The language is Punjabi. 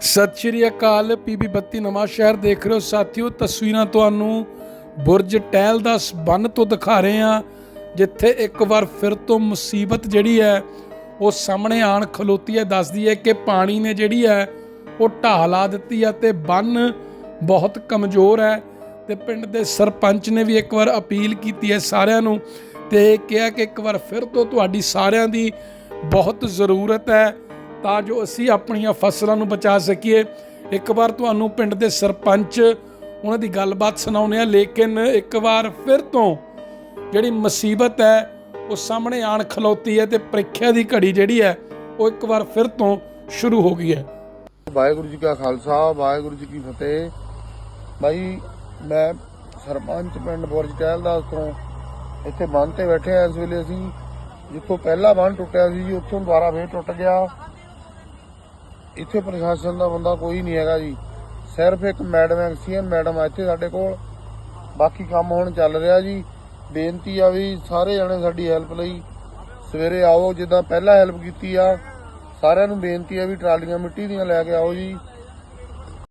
ਸਤਿ ਸ਼੍ਰੀ ਅਕਾਲ ਪੀਬੀ ਬੱਤੀ ਨਵਾਂ ਸ਼ਹਿਰ ਦੇਖ ਰਹੇ ਹੋ ਸਾਥੀਓ। ਤਸਵੀਰਾਂ ਤੁਹਾਨੂੰ ਬੁਰਜ ਟਹਿਲ ਦਾ ਬੰਨ ਤੋਂ ਦਿਖਾ ਰਹੇ ਹਾਂ, ਜਿੱਥੇ ਇੱਕ ਵਾਰ ਫਿਰ ਤੋਂ ਮੁਸੀਬਤ ਜਿਹੜੀ ਹੈ, ਉਹ ਸਾਹਮਣੇ ਆਣ ਖਲੋਤੀ ਹੈ, ਦੱਸਦੀ ਹੈ ਕਿ ਪਾਣੀ ਨੇ ਜਿਹੜੀ ਹੈ, ਉਹ ਢਾਹ ਲਾ ਦਿੱਤੀ ਹੈ ਤੇ ਬੰਨ ਬਹੁਤ ਕਮਜ਼ੋਰ ਹੈ ਤੇ ਪਿੰਡ ਦੇ ਸਰਪੰਚ ਨੇ ਵੀ ਇੱਕ ਵਾਰ ਅਪੀਲ ਕੀਤੀ ਹੈ ਸਾਰਿਆਂ ਨੂੰ ਤੇ ਕਿਹਾ ਕਿ ਇੱਕ ਵਾਰ ਫਿਰ ਤੋਂ ਤੁਹਾਡੀ ਸਾਰਿਆਂ ਦੀ ਬਹੁਤ ਜ਼ਰੂਰਤ ਹੈ। ਤਾਂ ਜੋ ਅਸੀਂ ਆਪਣੀਆਂ ਫਸਲਾਂ ਨੂੰ ਬਚਾ ਸਕੀਏ। ਇੱਕ ਵਾਰ ਤੁਹਾਨੂੰ ਪਿੰਡ ਦੇ ਸਰਪੰਚ ਉਹਨਾਂ ਦੀ ਗੱਲਬਾਤ ਸੁਣਾਉਂਦੇ ਆ ਲੇਕਿਨ ਇੱਕ ਵਾਰ ਫਿਰ ਤੋਂ ਜਿਹੜੀ ਮੁਸੀਬਤ ਹੈ, ਉਹ ਸਾਹਮਣੇ ਆਣ ਖਲੋਤੀ ਹੈ ਤੇ ਪ੍ਰੀਖਿਆ ਦੀ ਘੜੀ ਜਿਹੜੀ ਹੈ, ਉਹ ਇੱਕ ਵਾਰ ਫਿਰ ਤੋਂ ਸ਼ੁਰੂ ਹੋ ਗਈ ਹੈ। ਵਾਹਿਗੁਰੂ ਜੀ ਕਾ ਖਾਲਸਾ, ਵਾਹਿਗੁਰੂ ਜੀ ਕੀ ਫਤਿਹ। ਭਾਈ ਮੈਂ ਸਰਪੰਚ ਪਿੰਡ ਬੁਰਜ ਟਹਿਲ ਤੋਂ ਇੱਥੇ ਬੰਨ ਤੇ ਬੈਠੇ ਆ ਇਸ ਵੇਲੇ ਅਸੀਂ ਜਿੱਥੋਂ ਪਹਿਲਾ ਬੰਨ ਟੁੱਟਿਆ ਸੀ ਉੱਥੋਂ ਦੁਬਾਰਾ ਫੇਰ ਟੁੱਟ ਗਿਆ। ਇੱਥੇ ਪ੍ਰਸ਼ਾਸਨ ਦਾ ਬੰਦਾ ਕੋਈ ਨਹੀਂ ਹੈਗਾ ਜੀ। ਸਿਰਫ ਇੱਕ ਮੈਡਮ ਐਕਸੀਐਮ ਮੈਡਮ ਆ ਇੱਥੇ ਸਾਡੇ ਕੋਲ। ਬਾਕੀ ਕੰਮ ਹੁਣ ਚੱਲ ਰਿਹਾ ਜੀ। ਬੇਨਤੀ ਆ ਵੀ ਸਾਰੇ ਜਣੇ ਸਾਡੀ ਹੈਲਪ ਲਈ ਸਵੇਰੇ ਆਓ, ਜਿੱਦਾਂ ਪਹਿਲਾਂ ਹੈਲਪ ਕੀਤੀ ਆ। ਸਾਰਿਆਂ ਨੂੰ ਬੇਨਤੀ ਆ ਵੀ ਟਰਾਲੀਆਂ ਮਿੱਟੀ ਦੀਆਂ ਲੈ ਕੇ ਆਓ ਜੀ।